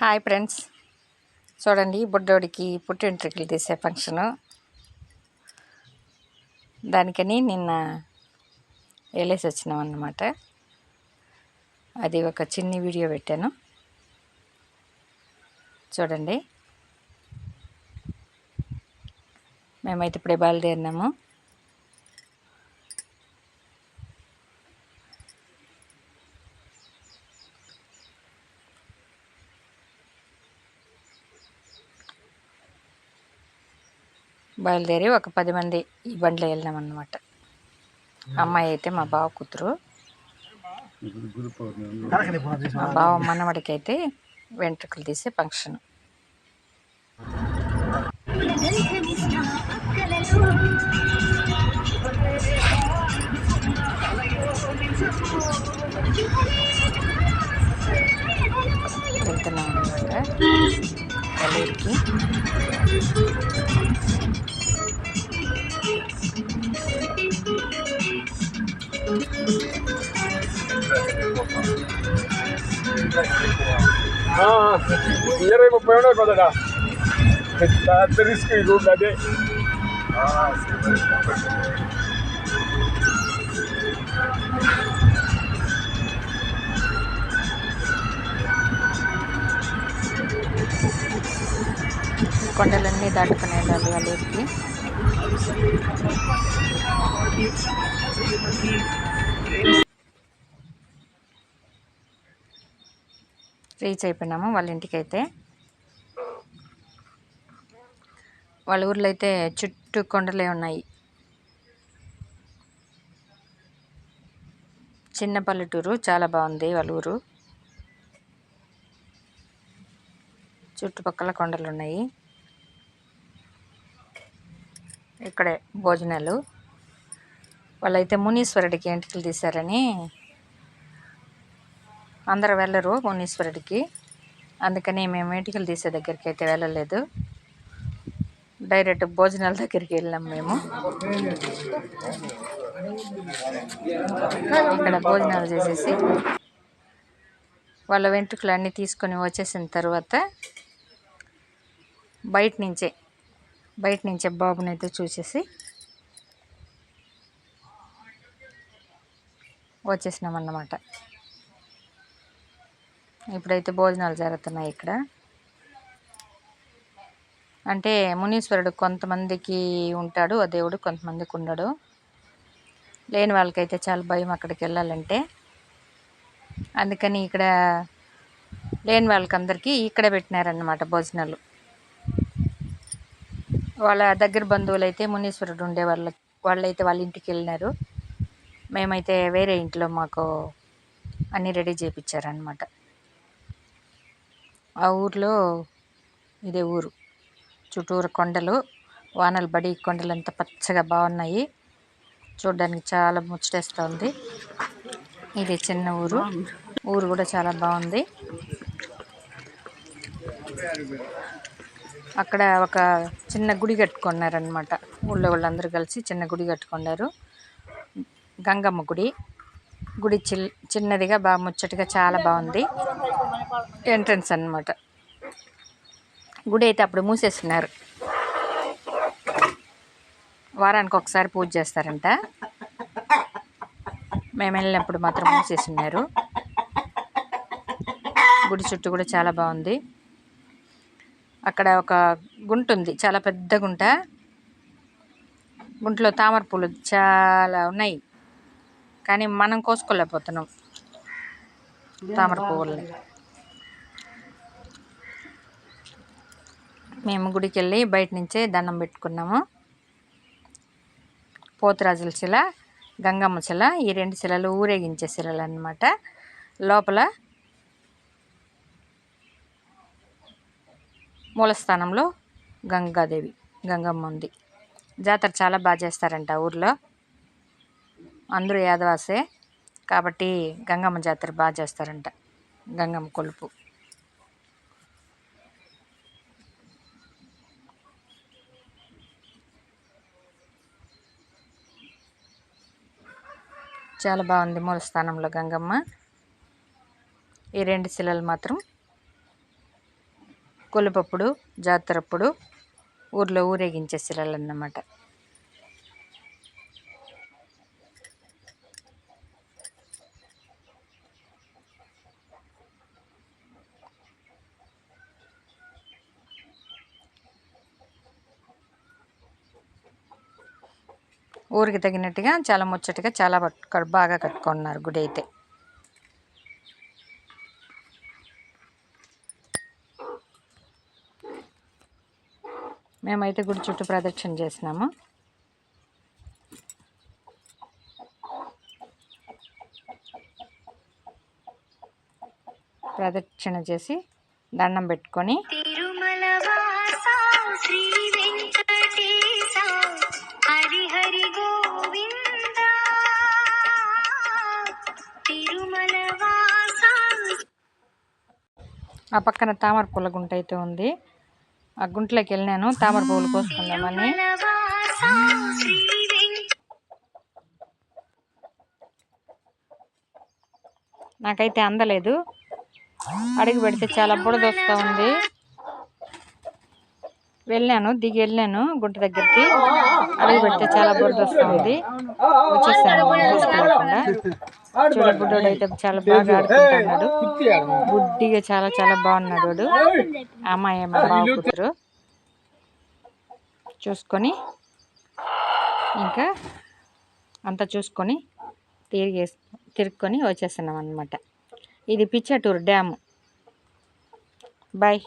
Hi friends. చూడండి బుడ్డోడికి పుట్టెంట్రికలు తీసే function. దానికని నిన్న వెళ్ళేసి వచ్చినాం అన్నమాట. అది ఒక చిన్ని వీడియో పెట్టాను. చూడండి. మేమైతే ఇప్పుడే బయలుదేరినాము. బయలుదేరి ఒక పది మంది ఈ బండిలో వెళ్ళినాం అన్నమాట అమ్మాయి అయితే మా బావ కూతురు. మా బావ మనవడికి అయితే వెంట్రుకలు తీసే ఫంక్షన్. వెళ్తున్నాం అనమాట ఇరవై ముప్పై ఉండవు కదా పెద్ద రిస్క్ ఈ రూట్ అదే కొండలన్నీ దాటుకుని వెళ్ళాలి కల్లూరికి రీచ్ అయిపోయినాము వాళ్ళ ఇంటికి అయితే వాళ్ళ ఊర్లో అయితే చుట్టూ కొండలే ఉన్నాయి. చిన్న పల్లెటూరు చాలా బాగుంది వాళ్ళ ఊరు. చుట్టుపక్కల కొండలు ఉన్నాయి. ఇక్కడే భోజనాలు. వాళ్ళైతే మునీశ్వరుడికి ఎంటికలు తీశారని అందరు వెళ్ళరు భువనేశ్వరుడికి అందుకని మేము ఎంటికలు తీసే దగ్గరికి అయితే వెళ్ళలేదు. డైరెక్ట్ భోజనాల దగ్గరికి వెళ్ళాం మేము. ఇక్కడ భోజనాలు చేసేసి వాళ్ళ వెంట్రుకలు అన్నీ తీసుకొని వచ్చేసిన తర్వాత బయట నుంచే బయట నుంచే బాబుని అయితే చూసేసి వచ్చేసినాం అన్నమాట ఇప్పుడైతే భోజనాలు జరుగుతున్నాయి ఇక్కడ. అంటే మునీశ్వరుడు కొంతమందికి ఉంటాడు ఆ దేవుడు కొంతమందికి ఉండడు. లేని వాళ్ళకైతే చాలా భయం అక్కడికి వెళ్ళాలంటే. అందుకని ఇక్కడ లేని వాళ్ళకి అందరికీ ఇక్కడే పెట్టినారన్నమాట భోజనాలు. వాళ్ళ దగ్గర బంధువులు అయితే మునీశ్వరుడు ఉండే వాళ్ళ వాళ్ళైతే వాళ్ళ ఇంటికి వెళ్ళినారు. మేమైతే వేరే ఇంట్లో మాకు అన్నీ రెడీ చేయించారనమాట ఆ ఊర్లో ఇదే ఊరు. చుట్టూరు కొండలు వానలు బడి కొండలు అంతా పచ్చగా బాగున్నాయి చూడడానికి చాలా ముచ్చటేస్తూ ఉంది ఇది చిన్న ఊరు. ఊరు కూడా చాలా బాగుంది అక్కడ ఒక చిన్న గుడి కట్టుకున్నారనమాట ఊళ్ళో వాళ్ళందరూ కలిసి చిన్న గుడి కట్టుకున్నారు. గంగమ్మ గుడి. గుడి చిల్ చిన్నదిగా బాగా ముచ్చటగా చాలా బాగుంది ఎంట్రన్స్ అన్నమాట. గుడి అయితే అప్పుడు మూసేస్తున్నారు. వారానికి ఒకసారి పూజ చేస్తారంట. మేము వెళ్ళినప్పుడు మాత్రం మూసేస్తున్నారు. గుడి చుట్టూ కూడా చాలా బాగుంది. అక్కడ ఒక గుంట ఉంది. చాలా పెద్ద గుంట. గుంటలో తామర పూలు చాలా ఉన్నాయి. కానీ మనం కోసుకోలేకపోతున్నాం. తామర పువ్వుల్ని. మేము గుడికి వెళ్ళి బయట నుంచే దండం పెట్టుకున్నాము. పోతురాజుల శిల గంగమ్మ శిల ఈ రెండు శిలలు ఊరేగించే శిలలు అన్నమాట లోపల మూలస్థానంలో గంగాదేవి గంగమ్మ ఉంది. జాతర చాలా బాగా చేస్తారంట ఊర్లో. అందరూ యాదవాసే కాబట్టి గంగమ్మ జాతర బాగా చేస్తారంట గంగమ్మ కొలుపు. చాలా బాగుంది మూల స్థానంలో గంగమ్మ. ఈ రెండు శిలలు మాత్రం కొలుపప్పుడు జాతరప్పుడు ఊర్లో ఊరేగించే శిలలు అన్నమాట ఊరికి తగినట్టుగా చాలా ముచ్చటగా చాలా బాగా కట్టుకున్నారు గుడి అయితే. మేమైతే గుడి చుట్టూ ప్రదక్షిణ చేసినాము. ప్రదక్షిణ చేసి దండం పెట్టుకొని తిరుమల శ్రీ ఆ పక్కన తామర పూల గుంట అయితే ఉంది. ఆ గుంటలోకి వెళ్ళినాను. తామర పువ్వులు కోసుకుందామని. నాకైతే అందలేదు. అడుగు పెడితే చాలా బుడద వస్తూ ఉంది. వెళ్ళాను దిగి వెళ్ళాను గుంట దగ్గరికి. అడిగి పెడితే చాలా బురద వస్తుంది వచ్చేసాను తీసుకెళ్ళకుండా చూడ బుడ్డోడు అయితే చాలా బాగా ఆడుకుంటున్నాడు. బుడ్డిగా చాలా చాలా బాగున్నాడు అమ్మాయి మా బావ కూతురు. చూసుకొని ఇంకా అంతా చూసుకొని తిరిగే తిరుక్కొని వచ్చేస్తున్నాం అనమాట ఇది పిచ్చటూరు డ్యాము. బాయ్.